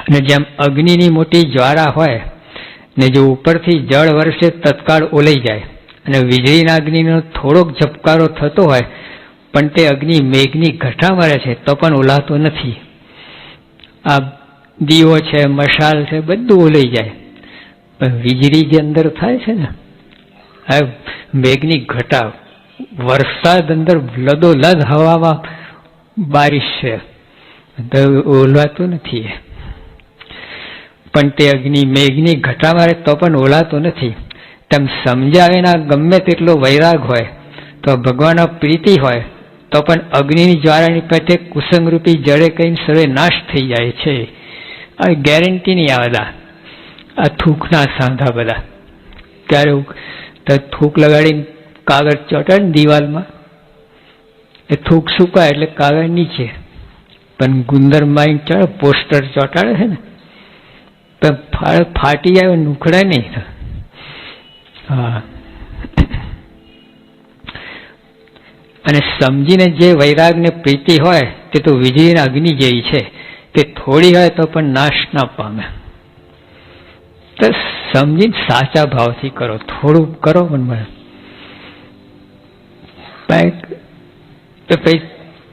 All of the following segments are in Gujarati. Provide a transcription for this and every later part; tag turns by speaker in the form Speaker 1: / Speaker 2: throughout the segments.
Speaker 1: અને જેમ અગ્નિની મોટી જ્વાળા હોય ને જો ઉપરથી જળ વર્ષે તત્કાળ ઓલઈ જાય અને વીજળીના અગ્નિનો થોડોક ઝબકારો થતો હોય, પણ તે અગ્નિ મેઘની ઘટા મારે છે, તો પણ ઓલાતો નથી. આ દીવો છે, મશાલ છે, બધું ઓલાઈ જાય. પણ વીજળી જે અંદર થાય છે ને, આ મેઘની ઘટા વરસાદ અંદર લદોલદ હવામાં બારિશ છે. તો ઓલાતું નથી. એ. પણ તે અગ્નિ મેઘની ઘટા મારે તો પણ ઓલાતો નથી. તેમ સમજાવીના ગમે તેટલો વૈરાગ હોય, તો ભગવાનનો પ્રીતિ હોય, તો પણ અગ્નિની જ્વાળાની પેટે કુસંગરૂપી જડે કહીને સર્વે નાશ થઈ જાય છે. આ ગેરંટી નહીં આ બધા. આ થૂકના સાંધા બધા. ત્યારે તો થૂક લગાડીને કાગળ ચોંટાડે ને દિવાલમાં. એ થૂક સુકાય એટલે કાગળ નીચે. પણ ગુંદર માઇન ચડે, પોસ્ટર ચોટાડે છે ને? તો ફા- ફાટી જાય નુખડે નહીં. હા. અને સમજીને જે વૈરાગને પ્રીતિ હોય તે તો વીજળીના અગ્નિ જેવી છે. તે થોડી હોય તો પણ નાશ ના પામે. તો સમજીને સાચા ભાવથી કરો, થોડું કરો પણ મને.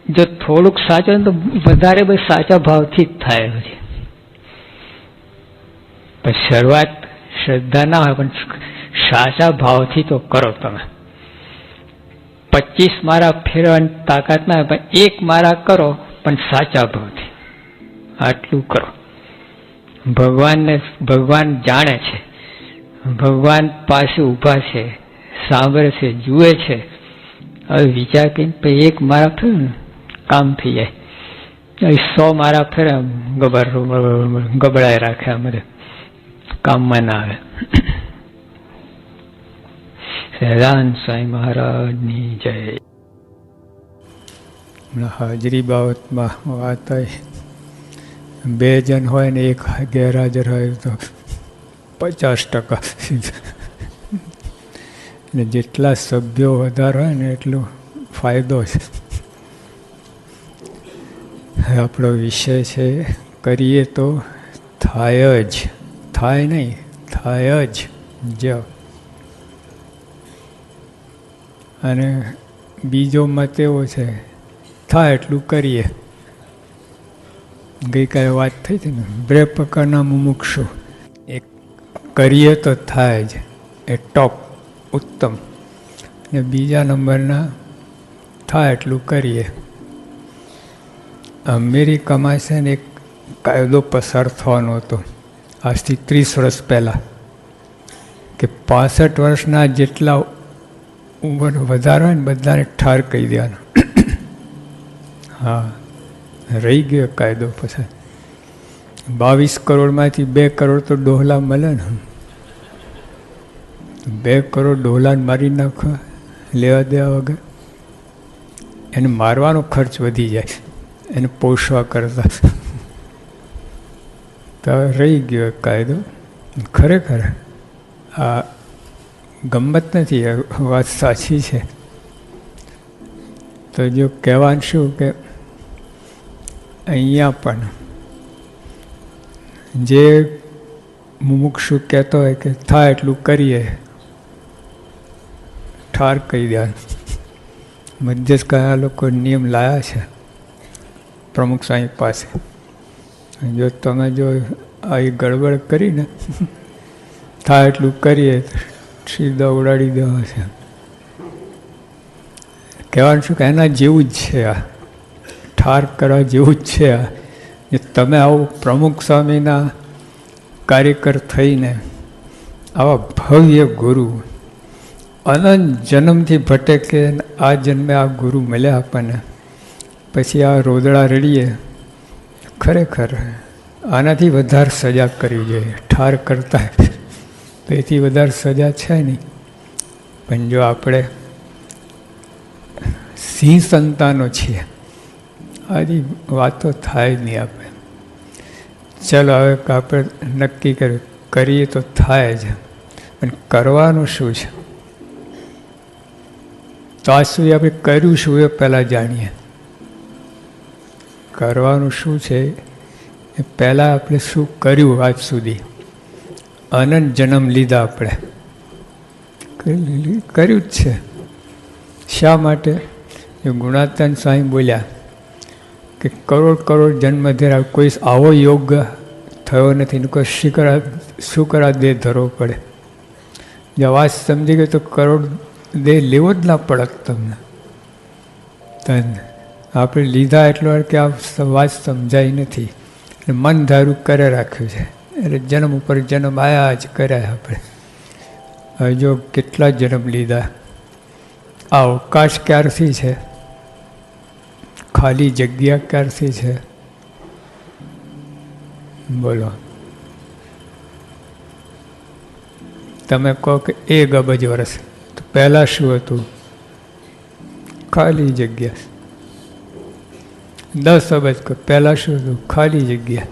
Speaker 1: જો થોડુંક સાચું તો વધારે બસ સાચા ભાવથી જ થાય પછી. પણ શરૂઆત શ્રદ્ધા ના હોય, પણ સાચા ભાવથી તો કરો તમે. પચીસ મારા ફેરવાની તાકાત ના હોય, પણ એક મારા કરો, પણ સાચા ભાવથી. આટલું કરો. ભગવાનને ભગવાન જાણે છે. ભગવાન પાસે ઊભા છે, સાંભળે છે, જુએ છે. હવે વિચાર કરીને એક મારા ફેર કામ થઈ જાય. સો મારા ફેરે ગબર ગબડાય રાખે બધે. કામમાં ના આવે. સહેરાન સાંઈ મહારાજની જય.
Speaker 2: હાજરી બાબતમાં વાત બે જણ હોય ને એક ગેરહાજર હોય તો પચાસ ટકા. ને જેટલા સભ્યો વધારે હોય ને એટલો ફાયદો છે. આપણો વિષય છે, કરીએ તો થાય જ. થાય નહીં, થાય જ જ અને બીજો મત એવો છે, થાય એટલું કરીએ. ગઈકાલે વાત થઈ હતી ને બે પ્રકારના મુમુક્ષુ. એક, કરીએ તો થાય જ. એ ટોપ, ઉત્તમ. ને બીજા નંબરના, થાય એટલું કરીએ. અમેરિકામાં છે ને, એક કાયદો પસાર થવાનો હતો. આજથી ત્રીસ વર્ષ પહેલાં, કે પાસઠ વર્ષના જેટલા ઉંમર વધારે ને બધાને ઠાર કહી દેવાનો. હા, રહી ગયો કાયદો પછી. બાવીસ કરોડમાંથી બે કરોડ તો ડોહલા મળે ને. બે કરોડ ડોહલાને મારી નાખવા, લેવા દેવા વગર. એને મારવાનો ખર્ચ વધી જાય. એને પોષવા કરતા. તો રહી ગયો એક કાયદો ખરેખર આ ગમત નથી વાત સાચી છે તો જો કહેવાનું શું કે અહીંયા પણ જે મુમુક્ષુ કહેતો હોય કે થાય એટલું કરીએ ઠાર કહી દે મધ્યસ્થ કયા લોકો નિયમ લાયા છે પ્રમુખ સાહેબ પાસે જો તમે જો આવી ગડબડ કરીને થાય એટલું કરીએ સીધા ઉડાડી દેવા છે કહેવાનું શું કે એના જેવું જ છે આ. ઠાર કરવા જેવું જ છે આ. તમે આવું પ્રમુખ સ્વામીના કાર્યકર થઈને આવા ભવ્ય ગુરુ અનંત જન્મથી ભટકે આ જન્મે આ ગુરુ મળ્યા આપણને. પછી આ રોદડા રડીએ. ખરેખર આનાથી વધારે સજા કરવી જોઈએ. ઠાર કરતા તો એથી વધારે સજા છે નહીં. પણ જો આપણે સિંહ સંતાનો છીએ આજી વાતો થાય જ નહીં આપણે. ચલો હવે આપણે નક્કી કર્યું કરીએ તો થાય જ. પણ કરવાનું શું છે? તો આજ સુધી આપણે કર્યું શું એ પહેલાં જાણીએ. કરવાનું શું છે? એ પહેલાં આપણે શું કર્યું આજ સુધી? અનંત જન્મ લીધા આપણે. કર્યું જ છે. શા માટે? એ ગુણાતન સ્વામી બોલ્યા કે કરોડ કરોડ જન્મ ધરા કોઈ આવો યોગ થયો નથી. ને કોઈ શિકરા શું કરા દેહ ધરવો પડે. જો વાત સમજી ગઈ તો કરોડ દેહ લેવો જ ના પડત તમને. તન. આપણે લીધા એટલો કે આ વાત સમજાય નથી. મન ધારું કરે રાખ્યું છે. એટલે જન્મ ઉપર જન્મ આયા જ કર્યા આપણે. હવે જો કેટલા જન્મ લીધા. આ અવકાશ ક્યારથી છે? ખાલી જગ્યા ક્યારથી છે? બોલો. તમે કહો કે એક અબજ વર્ષ તો પહેલાં શું હતું? ખાલી જગ્યા. દસ અબજ કહો પહેલાં શું હતું? ખાલી જગ્યા.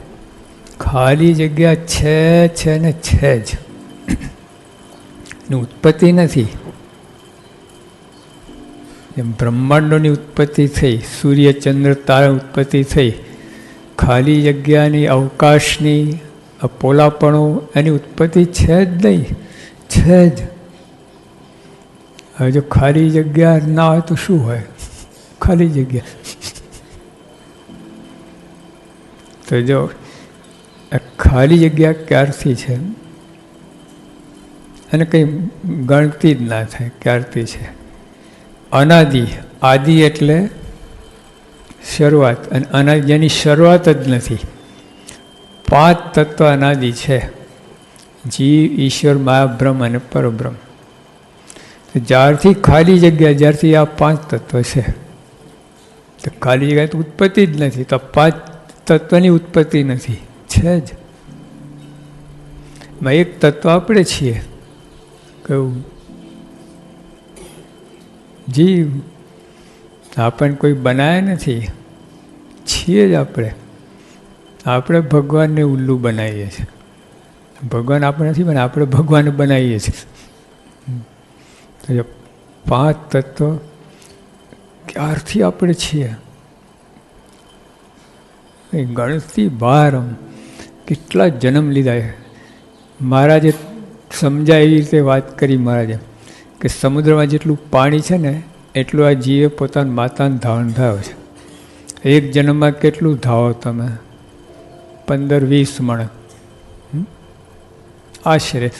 Speaker 2: ખાલી જગ્યા છે છે ને છે જ. ની ઉત્પત્તિ નથી. જેમ બ્રહ્માંડોની ઉત્પત્તિ થઈ, સૂર્ય, ચંદ્ર, તારા ઉત્પત્તિ થઈ, ખાલી જગ્યાની અવકાશની અપોલાપણો પોલાપણું, એની ઉત્પત્તિ છે જ નહીં. છે જ. હવે જો ખાલી જગ્યા ના હોય તો શું હોય? ખાલી જગ્યા. તો જો ખાલી જગ્યા ક્યારથી છે? અને કંઈ ગણતી જ ના થાય ક્યારથી છે. અનાદિ, આદિ એટલે શરૂઆત, અને અનાદિ જેની શરૂઆત જ નથી. પાંચ તત્વ અનાદિ છે. જીવ, ઈશ્વર મહાબ્રહ્મ અને પરબ્રહ્મ. જ્યારથી ખાલી જગ્યા, જ્યારથી આ પાંચ તત્વ છે. તો ખાલી જગ્યા તો ઉત્પત્તિ જ નથી. તો પાંચ તત્વની ઉત્પત્તિ નથી. છે જ. એમાં એક તત્વ આપણે છીએ. કહું. જીવ. આપણને કોઈ બનાવ્યા નથી. છીએ જ આપણે. આપણે ભગવાનને ઉલ્લુ બનાવીએ છીએ. ભગવાન આપણે નથી, પણ આપણે ભગવાનને બનાવીએ છીએ. પાંચ તત્વ ક્યારથી આપણે છીએ? એ બહાર કેટલા જન્મ લીધા છે? મહારાજે સમજાય એવી રીતે વાત કરી મહારાજે, કે સમુદ્રમાં જેટલું પાણી છે ને, એટલું આ જીવે પોતાના માતાને ધાવણ થયો છે. એક જન્મમાં કેટલું ધાવો તમે? પંદર, વીસ મણ? આશરે.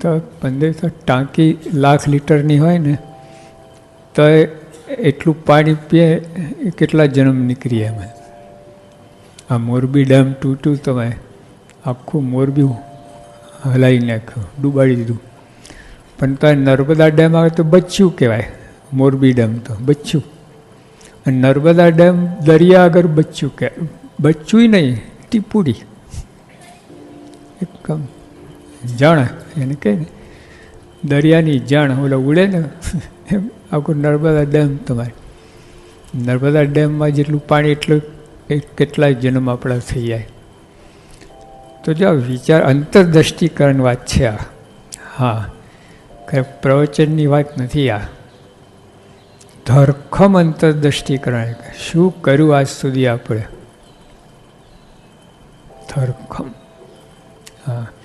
Speaker 2: તો પંદર ટાંકી લાખ લીટરની હોય ને, તો એટલું પાણી પીએ એ કેટલા જન્મ નીકળી એમાં આ મોરબી ડેમ તૂટ્યું તમે આખું મોરબી હલાવી નાખ્યું, ડૂબાડી દીધું. પણ તો નર્મદા ડેમ આવે તો બચ્યું કહેવાય, મોરબી ડેમ તો બચ્યું. અને નર્મદા ડેમ દરિયા આગળ બચ્યું કે, બચ્યું નહીં, ટીપુડી. એકદમ જાણ, એને કહે ને દરિયાની જાણ, ઓલા ઉડે ને એમ, આખું નર્મદા ડેમ તમારે. નર્મદા ડેમમાં જેટલું પાણી, એટલું એ કેટલાય જન્મ આપણા થઈ જાય. તો જો વિચાર અંતરદ્રષ્ટિકરણ વાત છે આ. હા, ખરે પ્રવચનની વાત નથી આ. ધરખમ અંતરદ્રષ્ટિકરણ શું કર્યું આજ સુધી આપણે? ધરખમ.